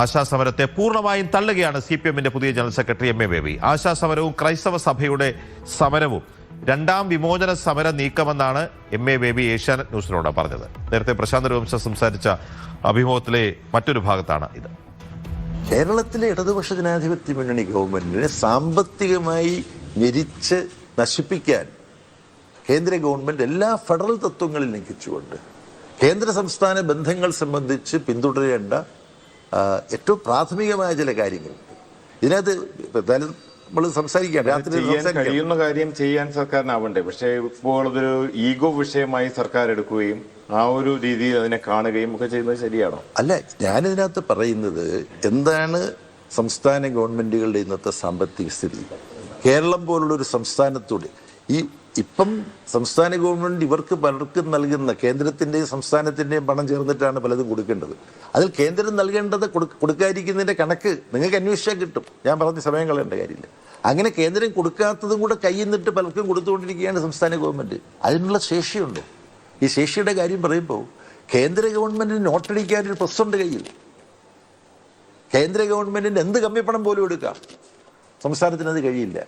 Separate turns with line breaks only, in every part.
ആശാസമരത്തെ പൂർണമായും തള്ളുകയാണ് C P എമ്മിന്റെ പുതിയ general secretary M A Baby. ആശാസമരവും ക്രൈസ്തവ സഭയുടെ സമരവും രണ്ടാം വിമോചന സമര നീക്കമെന്നാണ് എം എ ബേബി ഏഷ്യാനെറ്റ് ന്യൂസിനോട് പറഞ്ഞത്. നേരത്തെ പ്രശാന്ത് രഘുവംശം സംസാരിച്ച അഭിമുഖത്തിലെ മറ്റൊരു ഭാഗത്താണ് ഇത്.
കേരളത്തിലെ ഇടതുപക്ഷ ജനാധിപത്യ മുന്നണി ഗവൺമെന്റിനെ സാമ്പത്തികമായി ഞെരിച്ച് നശിപ്പിക്കാൻ കേന്ദ്ര ഗവൺമെന്റ് എല്ലാ ഫെഡറൽ തത്വങ്ങളിൽ ലംഘിച്ചുകൊണ്ട് കേന്ദ്ര സംസ്ഥാന ബന്ധങ്ങൾ സംബന്ധിച്ച് പിന്തുടരേണ്ട ഏറ്റവും പ്രാഥമികമായ ചില കാര്യങ്ങൾ. ഇതിനകത്ത് എന്തായാലും നമ്മൾ സംസാരിക്കാം രാത്രി
കഴിയുന്ന കാര്യം ചെയ്യാൻ സർക്കാരിനാവണ്ടേ? പക്ഷേ ഇപ്പോൾ അതൊരു ഈഗോ വിഷയമായി സർക്കാർ എടുക്കുകയും ആ ഒരു രീതിയിൽ അതിനെ കാണുകയും ഒക്കെ ചെയ്യുന്നത് ശരിയാണോ?
അല്ല ഞാനിതിനകത്ത് പറയുന്നത് എന്താണ് സംസ്ഥാന ഗവൺമെന്റുകളുടെ ഇന്നത്തെ സാമ്പത്തിക സ്ഥിതി? കേരളം പോലുള്ള ഒരു സംസ്ഥാനത്തോട് ഈ ഇപ്പം സംസ്ഥാന ഗവൺമെന്റ് ഇവർക്ക് പലർക്കും നൽകുന്ന കേന്ദ്രത്തിന്റെയും സംസ്ഥാനത്തിന്റെയും പണം ചേർന്നിട്ടാണ് പലതും കൊടുക്കേണ്ടത്. അതിൽ കേന്ദ്രം നൽകേണ്ടത് കൊടു- കൊടുക്കാതിരിക്കുന്നതിന്റെ കണക്ക് നിങ്ങൾക്ക് അന്വേഷിച്ചാൽ കിട്ടും. ഞാൻ പറഞ്ഞ സമയം കളയേണ്ട കാര്യമില്ല. അങ്ങനെ കേന്ദ്രം കൊടുക്കാത്തതും കൂടെ കയ്യിൽ നിന്നിട്ട് പലർക്കും കൊടുത്തുകൊണ്ടിരിക്കുകയാണ് സംസ്ഥാന ഗവൺമെന്റ് അതിനുള്ള ശേഷിയുണ്ടോ. ഈ ശേഷിയുടെ കാര്യം പറയുമ്പോൾ കേന്ദ്ര ഗവൺമെന്റിന് നോട്ടടിക്കാൻ ഒരു കയ്യിൽ. കേന്ദ്ര ഗവൺമെന്റിന് എന്ത് കമ്മിപ്പണം പോലും എടുക്കാം? സംസ്ഥാനത്തിന് അത് കഴിയില്ല.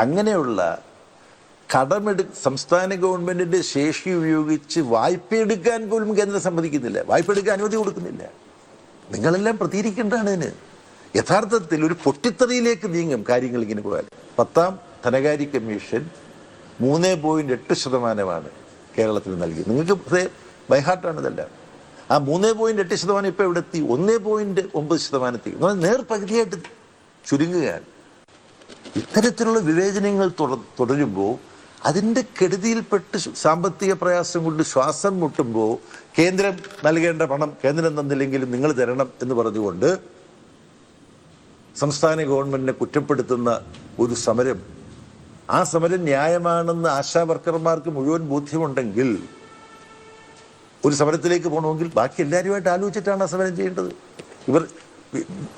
അങ്ങനെയുള്ള കടമെടു സംസ്ഥാന ഗവൺമെന്റിന്റെ ശേഷി ഉപയോഗിച്ച് വായ്പ എടുക്കാൻ പോലും കേന്ദ്രം സമ്മതിക്കുന്നില്ല. വായ്പ എടുക്കാൻ അനുമതി കൊടുക്കുന്നില്ല. നിങ്ങളെല്ലാം പ്രതികരിക്കേണ്ടതാണ് ഇതിന് യഥാർത്ഥത്തിൽ ഒരു പൊട്ടിത്തെറിയിലേക്ക് നീങ്ങും കാര്യങ്ങൾ ഇങ്ങനെ പോയാൽ. പത്താം ധനകാര്യ കമ്മീഷൻ മൂന്ന് പോയിന്റ് എട്ട് ശതമാനമാണ് കേരളത്തിൽ നൽകി നിങ്ങൾക്ക് ബൈഹാർട്ടാണ് ഇതെല്ലാം. ആ മൂന്ന് പോയിന്റ് എട്ട് ശതമാനം ഇപ്പോൾ ഇവിടെ എത്തി? ഒന്ന് പോയിന്റ് ഒമ്പത് ശതമാനത്തിൽ. നേർപകുതിയായിട്ട് നേർ പകുതിയായിട്ട് ചുരുങ്ങുകയാണ്. ഇത്തരത്തിലുള്ള വിവേചനങ്ങൾ തുട- തുടരുമ്പോൾ അതിന്റെ കെടുതിയിൽപ്പെട്ട് സാമ്പത്തിക പ്രയാസം കൊണ്ട് ശ്വാസം മുട്ടുമ്പോൾ കേന്ദ്രം നൽകേണ്ട പണം കേന്ദ്രം തന്നില്ലെങ്കിലും നിങ്ങൾ തരണം എന്ന് പറഞ്ഞുകൊണ്ട് സംസ്ഥാന ഗവൺമെന്റിനെ കുറ്റപ്പെടുത്തുന്ന ഒരു സമരം. ആ സമരം ന്യായമാണെന്ന് ആശാ വർക്കർമാർക്ക് മുഴുവൻ ബോധ്യമുണ്ടെങ്കിൽ ഒരു സമരത്തിലേക്ക് പോകണമെങ്കിൽ ബാക്കി എല്ലാവരുമായിട്ട് ആലോചിച്ചിട്ടാണ് ആ സമരം ചെയ്യേണ്ടത്. ഇവർ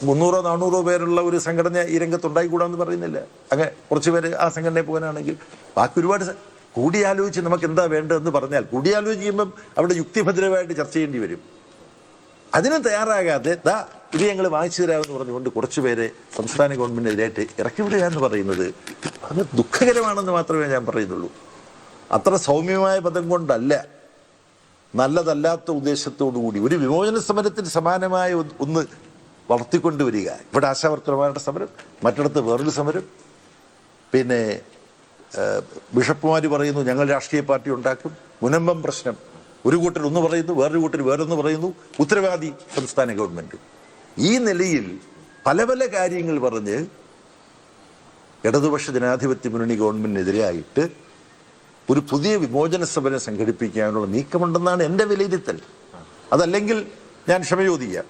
മുന്നൂറോ നാനൂറോ പേരുള്ള ഒരു സംഘടന ഈ രംഗത്തുണ്ടായിക്കൂടാന്ന് പറയുന്നില്ല. അങ്ങനെ കുറച്ച് പേര് ആ സംഘടനയിൽ പോകാനാണെങ്കിൽ ബാക്കി ഒരുപാട് കൂടിയാലോചിച്ച് നമുക്ക് എന്താ വേണ്ടതെന്ന് പറഞ്ഞാൽ കൂടിയാലോചിക്കുമ്പം അവിടെ യുക്തിഭദ്രമായിട്ട് ചർച്ച ചെയ്യേണ്ടി വരും. അതിനും തയ്യാറാകാതെ ദാ ഇത് ഞങ്ങൾ വാങ്ങിച്ചു തരാമെന്ന് പറഞ്ഞുകൊണ്ട് കുറച്ചു പേരെ സംസ്ഥാന ഇറക്കി വിടുക എന്ന് പറയുന്നത് അത് ദുഃഖകരമാണെന്ന് മാത്രമേ ഞാൻ പറയുന്നുള്ളൂ. അത്ര സൗമ്യമായ പദം കൊണ്ടല്ല നല്ലതല്ലാത്ത ഉദ്ദേശത്തോടു കൂടി ഒരു വിമോചന സമരത്തിന് സമാനമായ ഒന്ന് വളർത്തിക്കൊണ്ടുവരിക. ഇവിടെ ആശാവർക്കർമാരുടെ സമരം മറ്റിടത്ത് വേറൊരു സമരം പിന്നെ ബിഷപ്പുമാർ പറയുന്നു ഞങ്ങൾ രാഷ്ട്രീയ പാർട്ടി ഉണ്ടാക്കും. മുനമ്പം പ്രശ്നം. ഒരു കൂട്ടർ ഒന്ന് പറയുന്നു വേറൊരു കൂട്ടർ വേറൊന്ന് പറയുന്നു. ഉത്തരവാദി സംസ്ഥാന ഗവൺമെന്റ്. ഈ നിലയിൽ പല പല കാര്യങ്ങൾ പറഞ്ഞ് ഇടതുപക്ഷ ജനാധിപത്യ മുന്നണി ഗവൺമെന്റിനെതിരായിട്ട് ഒരു പുതിയ വിമോചന സമരം സംഘടിപ്പിക്കാനുള്ള നീക്കമുണ്ടെന്നാണ് എന്റെ വിലയിരുത്തൽ. അതല്ലെങ്കിൽ ഞാൻ ക്ഷമ ചോദിക്കാം